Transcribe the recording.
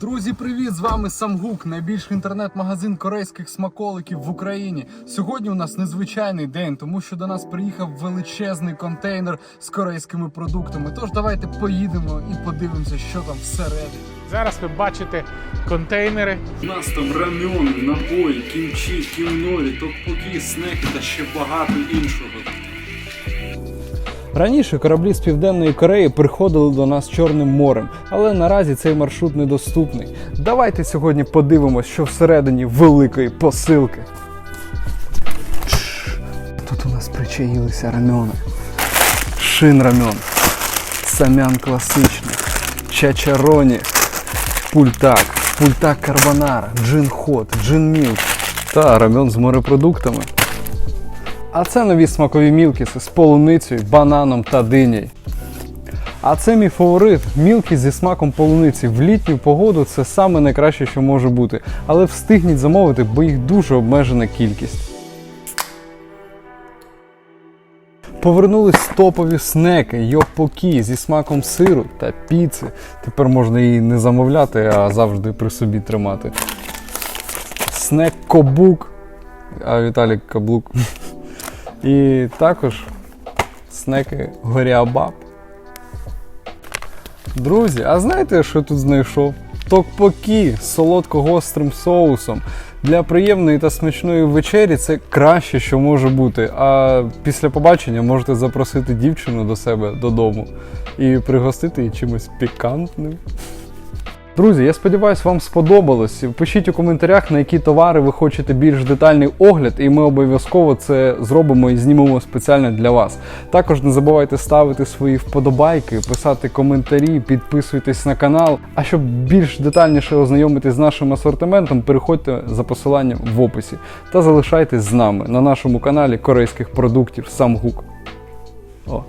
Друзі, привіт! З вами Самгук, найбільший інтернет-магазин корейських смаколиків в Україні. Сьогодні у нас незвичайний день, тому що до нас приїхав величезний контейнер з корейськими продуктами. Тож давайте поїдемо і подивимося, що там всередині. Зараз ви бачите контейнери. У нас там рамьони, набої, кімчі, кімнові, токпокі, снеки та ще багато іншого. Раніше кораблі з Південної Кореї приходили до нас Чорним морем, але наразі цей маршрут недоступний. Давайте сьогодні подивимось, що всередині великої посилки. Тут у нас причаїлися рамьони. Шин рамьон, самян класичний, чачароні, пультак, пультак карбонара, джин хот, джин мілк та рамьон з морепродуктами. А це нові смакові мілкіси з полуницею, бананом та динею. А це мій фаворит мілкі зі смаком полуниці. В літню погоду це саме найкраще, що може бути. Але встигніть замовити, бо їх дуже обмежена кількість. Повернулись топові снеки, йопокі зі смаком сиру та піци. Тепер можна її не замовляти, а завжди при собі тримати. Снек кобук. А Віталік каблук. І також снеки Горіабаб. Друзі, а знаєте, що я тут знайшов? Токпокі з солодко-гострим соусом. Для приємної та смачної вечері це краще, що може бути. А після побачення можете запросити дівчину до себе додому і пригостити її чимось пікантним. Друзі, я сподіваюся, вам сподобалось. Пишіть у коментарях, на які товари ви хочете більш детальний огляд, і ми обов'язково це зробимо і знімемо спеціально для вас. Також не забувайте ставити свої вподобайки, писати коментарі, підписуйтесь на канал. А щоб більш детальніше ознайомитись з нашим асортиментом, переходьте за посиланням в описі та залишайтесь з нами на нашому каналі корейських продуктів Самгук. О,